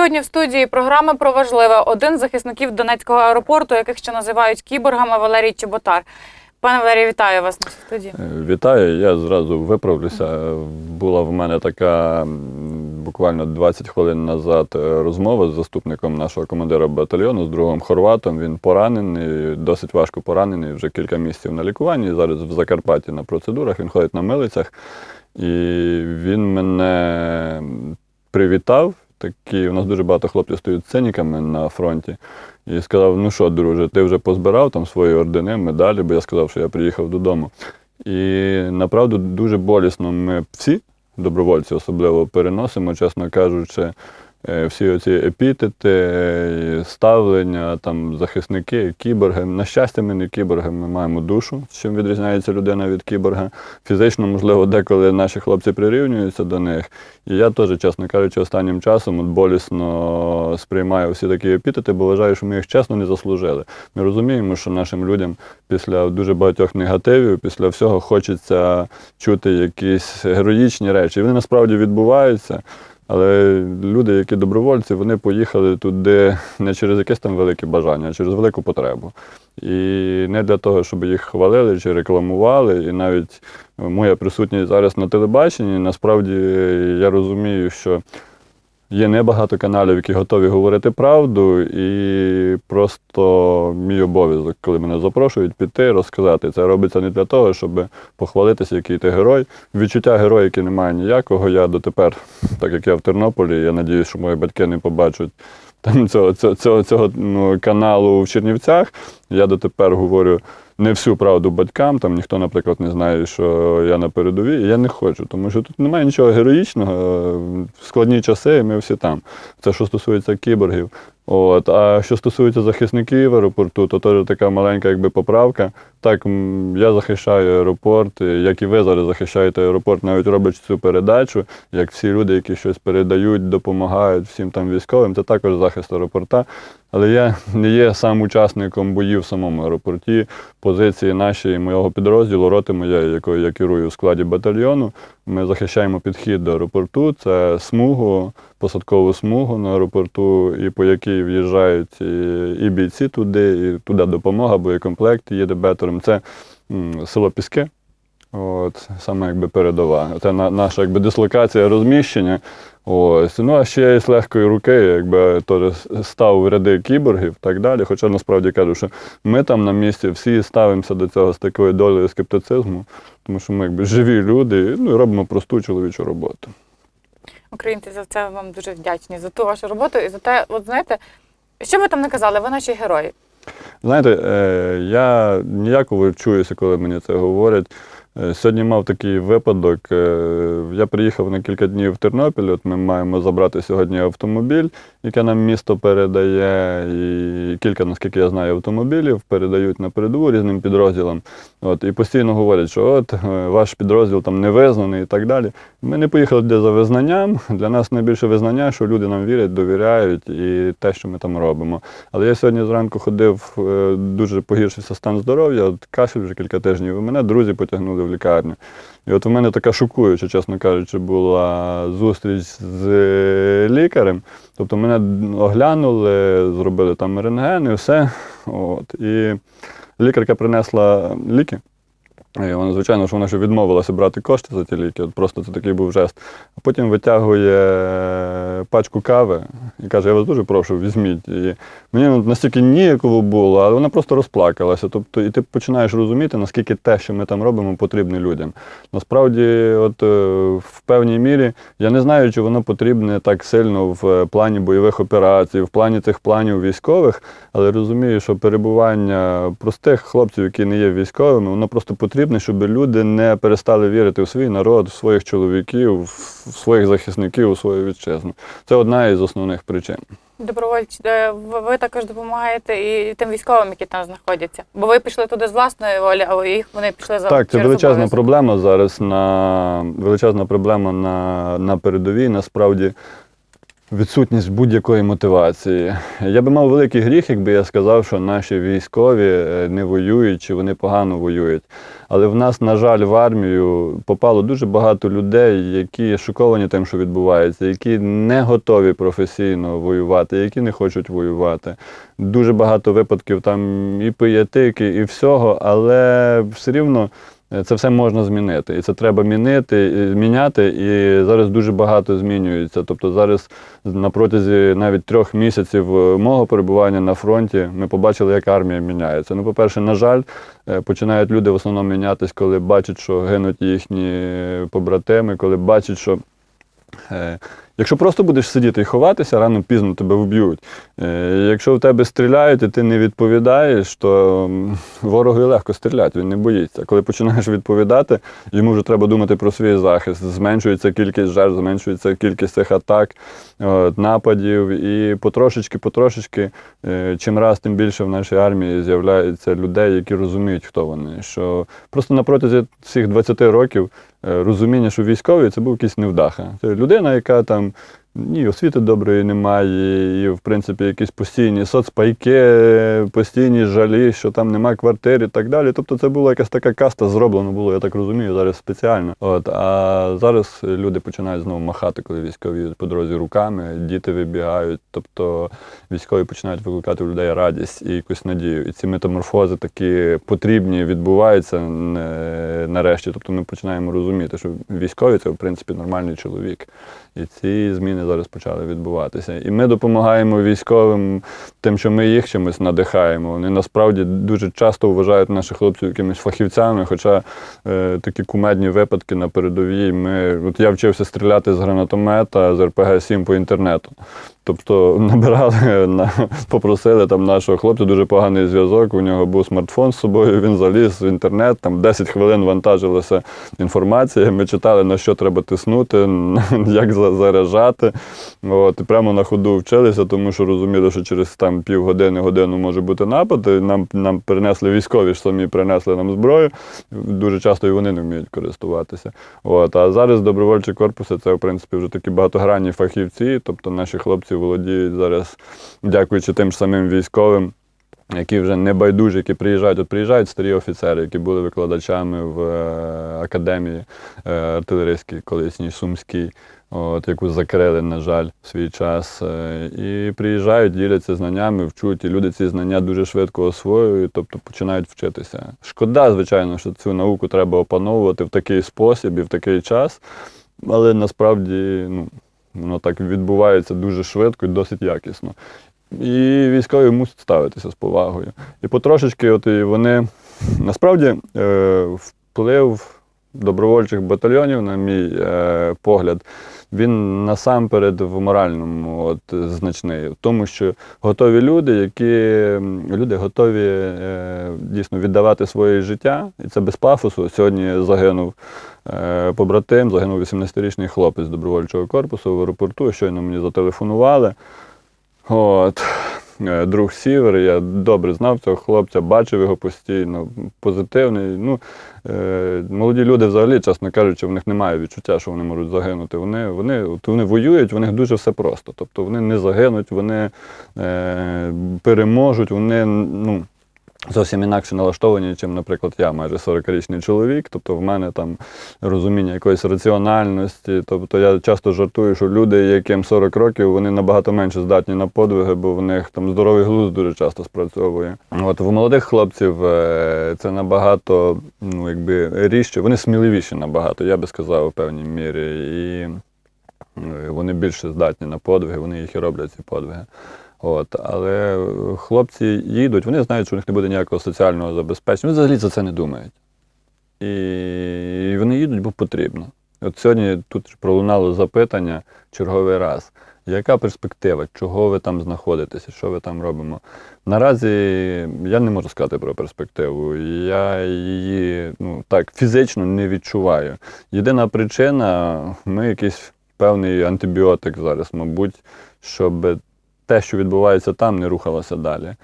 Сьогодні в студії програми про важливе один з захисників Донецького аеропорту, яких ще називають кіборгами Валерій Чеботар. Пане Валерій, вітаю вас на студії. Е, Вітаю, я зразу виправлюся. Була в мене така буквально 20 хвилин назад е, розмова з заступником нашого командира батальйону, з другом Хорватом. Він поранений, досить важко поранений, вже кілька місяців на лікуванні. Зараз в Закарпатті на процедурах, він ходить на милицях. І він мене привітав. Такі, у нас дуже багато хлопців стоять циніками на фронті. І сказав: ну що, друже, ти вже позбирав там свої ордени, медалі, бо я сказав, що я приїхав додому. І направду дуже болісно ми всі, добровольці особливо, переносимо, чесно кажучи, всі оці епітети, е, ставлення, там, захисники, кіборги. На щастя, ми не кіборги, ми маємо душу, з чим відрізняється людина від кіборга. Фізично, можливо, деколи наші хлопці прирівнюються до них. І я теж, чесно кажучи, останнім часом от болісно сприймаю всі такі епітети, бо вважаю, що ми їх чесно не заслужили. Ми розуміємо, що нашим людям після дуже багатьох негативів, після всього хочеться чути якісь героїчні речі. І Вони насправді відбуваються. Але люди, які добровольці, вони поїхали туди не через якесь там велике бажання, а через велику потребу. І не для того, щоб їх хвалили чи рекламували. І навіть моя присутність зараз на телебаченні, насправді я розумію, що є небагато каналів, які готові говорити правду, і просто мій обов'язок, коли мене запрошують, піти, розказати. Це робиться не для того, щоб похвалитися, який ти герой. Відчуття героя, яке немає ніякого. Я дотепер, так як я в Тернополі, я надіюсь, що мої батьки не побачать там цього, цього, цього, цього ну, каналу в Чернівцях. Я дотепер говорю не всю правду батькам. Там ніхто, наприклад, не знає, що я на передовій. Я не хочу, тому що тут немає нічого героїчного. Складні часи і ми всі там. Це що стосується кіборгів. От. А що стосується захисників аеропорту, то теж така маленька якби, поправка. Так, я захищаю аеропорт, як і ви зараз захищаєте аеропорт, навіть роблячи цю передачу, як всі люди, які щось передають, допомагають всім там військовим, це також захист аеропорта. Але я не є сам учасником боїв в самому аеропорті. Позиції наші моєго підрозділу, роти моєї, якою я керую у складі батальйону. Ми захищаємо підхід до аеропорту. Це смугу, посадкову смугу на аеропорту, і по якій в'їжджають і, і бійці туди, і туди допомога, боєкомплект їде бетором. Це село Піски. От, саме якби передова. Це на, наша якби, дислокація розміщення. Ось. Ну, а ще я з легкої руки, якби теж став в ряди кіборгів і так далі. Хоча насправді кажу, що ми там на місці всі ставимося до цього з такою долею скептицизму, тому що ми якби живі люди ну, і робимо просту чоловічу роботу. Українці за це вам дуже вдячні за ту вашу роботу і за те, от знаєте, що ви там не казали, ви наші герої. Знаєте, е, я ніяково чуюся, коли мені це говорять. Е, Сьогодні мав такий випадок. е, Я приїхав на кілька днів в Тернопіль. От ми маємо забрати сьогодні автомобіль, який нам місто передає. І кілька, наскільки я знаю, автомобілів передають на передову різним підрозділам. От, і постійно говорять, що от е, ваш підрозділ там не визнаний і так далі. Ми не поїхали де за визнанням. Для нас найбільше визнання, що люди нам вірять, довіряють і те, що ми там робимо. Але я сьогодні зранку ходив, дуже погіршився стан здоров'я, кашель вже кілька тижнів. І мене друзі потягнули в лікарню. І от у мене така шокуюча, чесно кажучи, була зустріч з е, лікарем. Тобто мене оглянули, зробили там рентген і все. От. І лікарка принесла ліки. І вона, звичайно, що вона ще відмовилася брати кошти за ті ліки. От просто це такий був жест. А потім витягує пачку кави і каже: Я вас дуже прошу, візьміть. І мені настільки ніяково було, але вона просто розплакалася. Тобто, і ти починаєш розуміти, наскільки те, що ми там робимо, потрібне людям. Насправді, от е, в певній мірі я не знаю, чи воно потрібне так сильно в плані бойових операцій, в плані цих планів військових, але розумію, що перебування простих хлопців, які не є військовими, воно просто потрібне, щоб люди не перестали вірити в свій народ, в своїх чоловіків, в своїх захисників, у свою вітчизну. Це одна із основних причин. Добровольці, ви- ви також допомагаєте і тим військовим, які там знаходяться. Бо ви пішли туди з власної волі, а їх вони пішли за Так, це величезна обов'язок. проблема зараз на величезна проблема на, на передовій. Насправді відсутність будь-якої мотивації. Я би мав великий гріх, якби я сказав, що наші військові е, не воюють чи вони погано воюють. Але в нас, на жаль, в армію попало дуже багато людей, які шоковані тим, що відбувається, які не готові професійно воювати, які не хочуть воювати. Дуже багато випадків там і пиятики, і всього, але все рівно. Е, Це все можна змінити, і це треба мінити, міняти. І зараз дуже багато змінюється. Тобто зараз на протязі навіть трьох місяців е, мого перебування на фронті ми побачили, як армія міняється. Ну, по-перше, на жаль, е, починають люди в основному мінятись, коли бачать, що гинуть їхні побратими, коли бачать, що. Якщо просто будеш сидіти і ховатися, рано пізно тебе вб'ють. Е, Якщо в тебе стріляють і ти не відповідаєш, то ворогу легко стріляти, він не боїться. Коли починаєш відповідати, йому вже треба думати про свій захист. Зменшується кількість жертв, зменшується кількість цих атак, нападів. І потрошечки, потрошечки, е, чим раз, тим більше в нашій армії з'являється людей, які розуміють, хто вони. Що просто на протязі всіх 20 років е, розуміння, що військовий це був якийсь невдаха. Це людина, яка там ні, освіти доброї немає, і, в принципі, якісь постійні соцпайки, постійні жалі, що там немає квартир і так далі. Тобто це була якась така каста, зроблено було, я так розумію, зараз спеціально. От, а зараз люди починають знову махати, коли військові по дорозі руками, діти вибігають. Тобто військові починають викликати у людей радість і якусь надію. І ці метаморфози такі потрібні, відбуваються нарешті. Тобто ми починаємо розуміти, що військові це в принципі нормальний чоловік. І ці зміни зараз почали відбуватися. І ми допомагаємо військовим тим, що ми їх чимось надихаємо. Вони насправді дуже часто вважають наших хлопців якимись фахівцями, хоча е, такі кумедні випадки на передовій. Ми, от я вчився стріляти з гранатомета з РПГ-7 по інтернету. Тобто набирали, на, попросили там нашого хлопця, дуже поганий зв'язок. У нього був смартфон з собою, він заліз в інтернет, там 10 хвилин вантажилася інформація. Ми читали, на що треба тиснути, як за- заряджати. От, і прямо на ходу вчилися, тому що розуміли, що через там півгодини, годину може бути напад. І Нам, нам принесли військові ж самі принесли нам зброю. Дуже часто і вони не вміють користуватися. От, а зараз добровольчі корпуси це, в принципі, вже такі багатогранні фахівці. Тобто наші хлопці володіють зараз, дякуючи тим самим військовим. Які вже не байдужі, які приїжджають. От приїжджають старі офіцери, які були викладачами в е, академії е, артилерійській, колишній Сумській, от, яку закрили, на жаль, в свій час. Е, і приїжджають, діляться знаннями, вчуть, і люди ці знання дуже швидко освоюють, тобто починають вчитися. Шкода, звичайно, що цю науку треба опановувати в такий спосіб і в такий час, але насправді ну, воно так відбувається дуже швидко і досить якісно. І військові мусять ставитися з повагою. І потрошечки, от і вони насправді е, вплив добровольчих батальйонів, на мій е, погляд, він насамперед в моральному от, значний. В тому, що готові люди, які люди готові е, дійсно віддавати своє життя, і це без пафосу. Сьогодні загинув е, побратим, загинув 18-річний хлопець добровольчого корпусу в аеропорту. Щойно мені зателефонували. От. Е, Друг Сівер, я добре знав цього хлопця, бачив його постійно, позитивний. Ну, е, молоді люди взагалі, чесно кажучи, в них немає відчуття, що вони можуть загинути. Вони, вони, вони воюють, у них дуже все просто. Тобто вони не загинуть, вони е, переможуть, вони ну, зовсім інакше налаштовані, ніж, наприклад, я, майже 40-річний чоловік. Тобто в мене там розуміння якоїсь раціональності. Тобто я часто жартую, що люди, яким 40 років, вони набагато менше здатні на подвиги, бо в них там здоровий глузд дуже часто спрацьовує. От в молодих хлопців е, це набагато ну, якби, ріжче, вони сміливіші набагато, я би сказав, у певній мірі. І е, вони більше здатні на подвиги, вони їх і роблять ці подвиги. От, але е, хлопці їдуть, вони знають, що у них не буде ніякого соціального забезпечення. Вони взагалі за це не думають. І вони їдуть, бо потрібно. От сьогодні тут пролунало запитання черговий раз. Яка перспектива? Чого ви там знаходитеся? Що ви там робимо? Наразі я не можу сказати про перспективу. Я її ну, так фізично не відчуваю. Єдина причина ми якийсь певний антибіотик зараз, мабуть, щоб те, що відбувається там, не рухалося далі.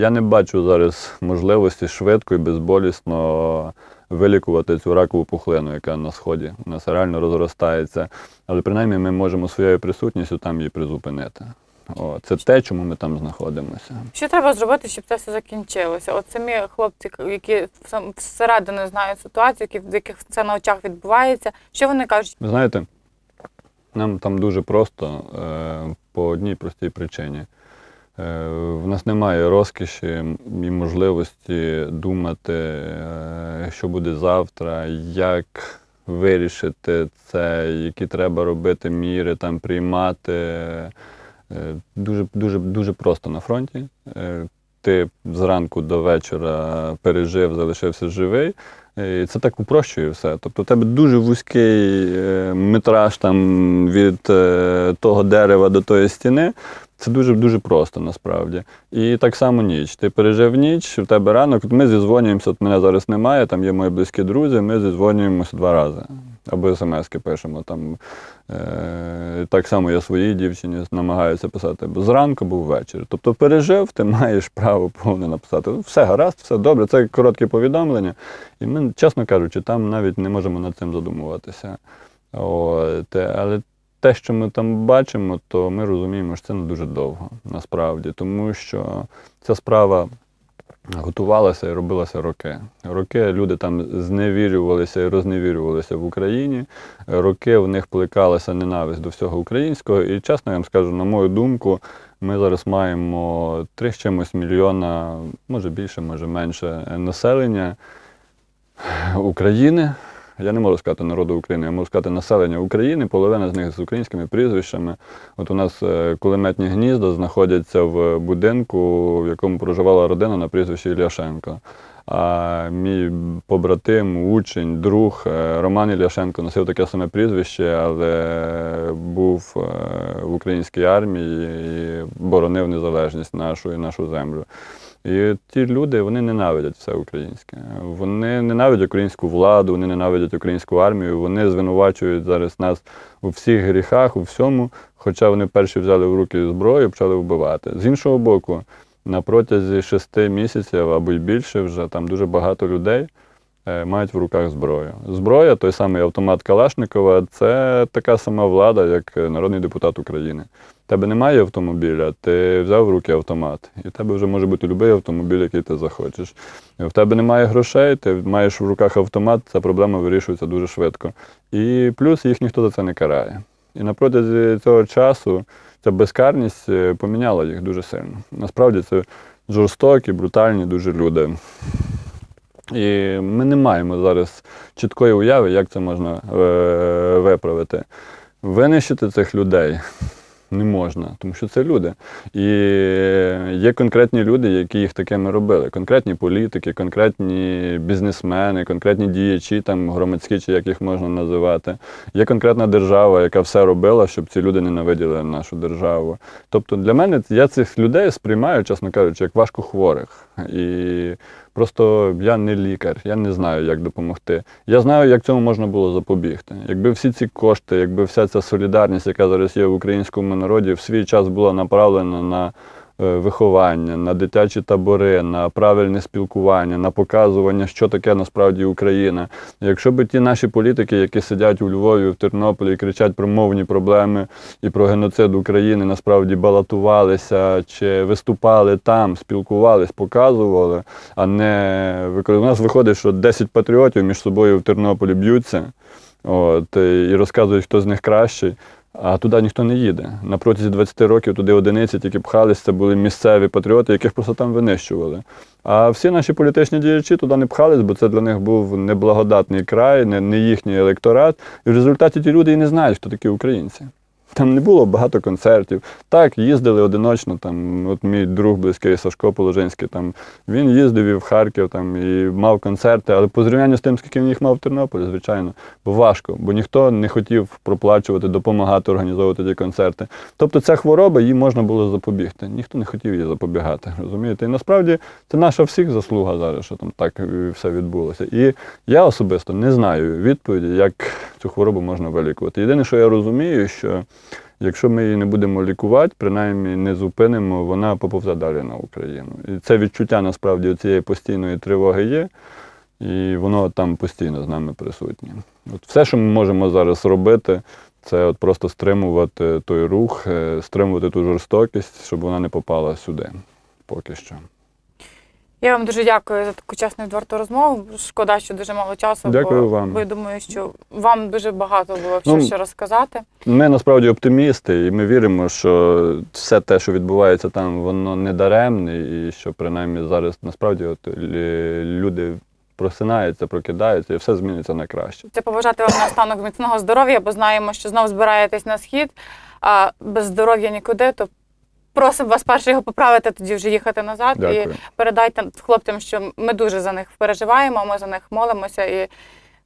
Я не бачу зараз можливості швидко і безболісно вилікувати цю ракову пухлину, яка на сході у нас реально розростається. Але принаймні ми можемо своєю присутністю там її призупинити. О, це те, чому ми там знаходимося. Що треба зробити, щоб це все закінчилося? От самі хлопці, які всередину знають ситуацію, які, в яких це на очах відбувається, що вони кажуть? Ви знаєте, нам там дуже просто е, по одній простій причині. Е, в нас немає розкіші і можливості думати, е, що буде завтра, як вирішити це, які треба робити міри, там приймати. Дуже, дуже, дуже просто на фронті. Ти зранку до вечора пережив, залишився живий. І це так упрощує все. Тобто у тебе дуже вузький е, метраж там від е, того дерева до тої стіни. Це дуже дуже просто насправді. І так само ніч. Ти пережив ніч, в тебе ранок. Ми зізвонюємося, от мене зараз немає, там є мої близькі друзі, ми зізвонюємося два рази. Або смски пишемо. Там, е, так само я своїй дівчині намагаюся писати зранку, або ввечері. Тобто пережив, ти маєш право повне написати. Все гаразд, все добре, це коротке повідомлення. І ми, чесно кажучи, там навіть не можемо над цим задумуватися. От, е, але те, що ми там бачимо, то ми розуміємо, що це не дуже довго насправді, тому що ця справа готувалася і робилася роки. Роки люди там зневірювалися і розневірювалися в Україні. Роки в них плекалася ненависть до всього українського. І чесно я вам скажу, на мою думку, ми зараз маємо три з чимось мільйона, може більше, може менше населення України. Я не можу сказати народу України, я можу сказати населення України, половина з них з українськими прізвищами. От у нас е, кулеметні гнізда знаходяться в будинку, в якому проживала родина на прізвищі Ільяшенко. А мій побратим, учень, друг е, Роман Ільяшенко носив таке саме прізвище, але був е, в українській армії і боронив незалежність нашу і нашу землю. І ті люди вони ненавидять все українське. Вони ненавидять українську владу, вони ненавидять українську армію, вони звинувачують зараз нас у всіх гріхах, у всьому, хоча вони перші взяли в руки зброю почали вбивати. З іншого боку, на протязі шести місяців або й більше вже там дуже багато людей е, мають в руках зброю. Зброя, той самий автомат Калашникова, це така сама влада, як народний депутат України. Тебе немає автомобіля, ти взяв в руки автомат, і в тебе вже може бути будь-який автомобіль, який ти захочеш. В тебе немає грошей, ти маєш в руках автомат, ця проблема вирішується дуже швидко. І плюс їх ніхто за це не карає. І на протязі цього часу ця безкарність е, поміняла їх дуже сильно. Насправді це жорстокі, брутальні дуже люди. І ми не маємо зараз чіткої уяви, як це можна е, виправити. Винищити цих людей не можна, тому що це люди. І є конкретні люди, які їх такими робили. Конкретні політики, конкретні бізнесмени, конкретні діячі, там громадські, чи як їх можна називати. Є конкретна держава, яка все робила, щоб ці люди ненавиділи нашу державу. Тобто для мене я цих людей сприймаю, чесно кажучи, як важкохворих. І Просто я не лікар, я не знаю, як допомогти. Я знаю, як цьому можна було запобігти. Якби всі ці кошти, якби вся ця солідарність, яка зараз є в українському народі, в свій час була направлена на виховання, на дитячі табори, на правильне спілкування, на показування, що таке насправді Україна. Якщо б ті наші політики, які сидять у Львові, в Тернополі і кричать про мовні проблеми і про геноцид України, насправді балотувалися чи виступали там, спілкувались, показували, а не У нас виходить, що 10 патріотів між собою в Тернополі б'ються от, і розказують, хто з них кращий. А туди ніхто не їде. На протязі 20 років туди одиниці тільки пхались, це були місцеві патріоти, яких просто там винищували. А всі наші політичні діячі туди не пхались, бо це для них був неблагодатний край, не, не їхній електорат. І в результаті ті люди і не знають, хто такі українці. Там не було багато концертів. Так, їздили одиночно. Там, от мій друг близький Сашко Положинський, там, він їздив і в Харків там, і мав концерти, але по зрівнянню з тим, скільки він їх мав в Тернополі, звичайно, бо важко, бо ніхто не хотів проплачувати, допомагати організовувати ті концерти. Тобто ця хвороба, їй можна було запобігти. Ніхто не хотів її запобігати. розумієте? І насправді це наша всіх заслуга зараз, що там так все відбулося. І я особисто не знаю відповіді, як цю хворобу можна вилікувати. Єдине, що я розумію, що Якщо ми її не будемо лікувати, принаймні не зупинимо, вона поповзе далі на Україну. І це відчуття насправді цієї постійної тривоги є. І воно там постійно з нами присутнє. От все, що ми можемо зараз робити, це от просто стримувати той рух, е, стримувати ту жорстокість, щоб вона не попала сюди поки що. Я вам дуже дякую за таку чесну відверту розмову. Шкода, що дуже мало часу. Дякую бо, вам. Бо я думаю, що вам дуже багато було що Ну, ще розказати. Ми насправді оптимісти, і ми віримо, що все те, що відбувається там, воно не даремне, і що принаймні зараз насправді от, люди просинаються, прокидаються, і все зміниться на краще. Це побажати вам наостанок міцного здоров'я, бо знаємо, що знов збираєтесь на схід, а без здоров'я нікуди. То просимо вас перше його поправити, тоді вже їхати назад. І передайте хлопцям, що ми дуже за них переживаємо, ми за них молимося і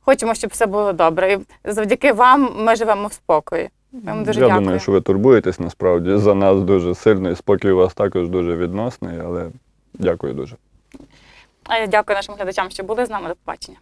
хочемо, щоб все було добре. І завдяки вам ми живемо в спокої. Ми вам дуже Я дякую. думаю, що ви турбуєтесь насправді за нас дуже сильно, і спокій у вас також дуже відносний, але дякую дуже. А я дякую нашим глядачам, що були з нами. До побачення.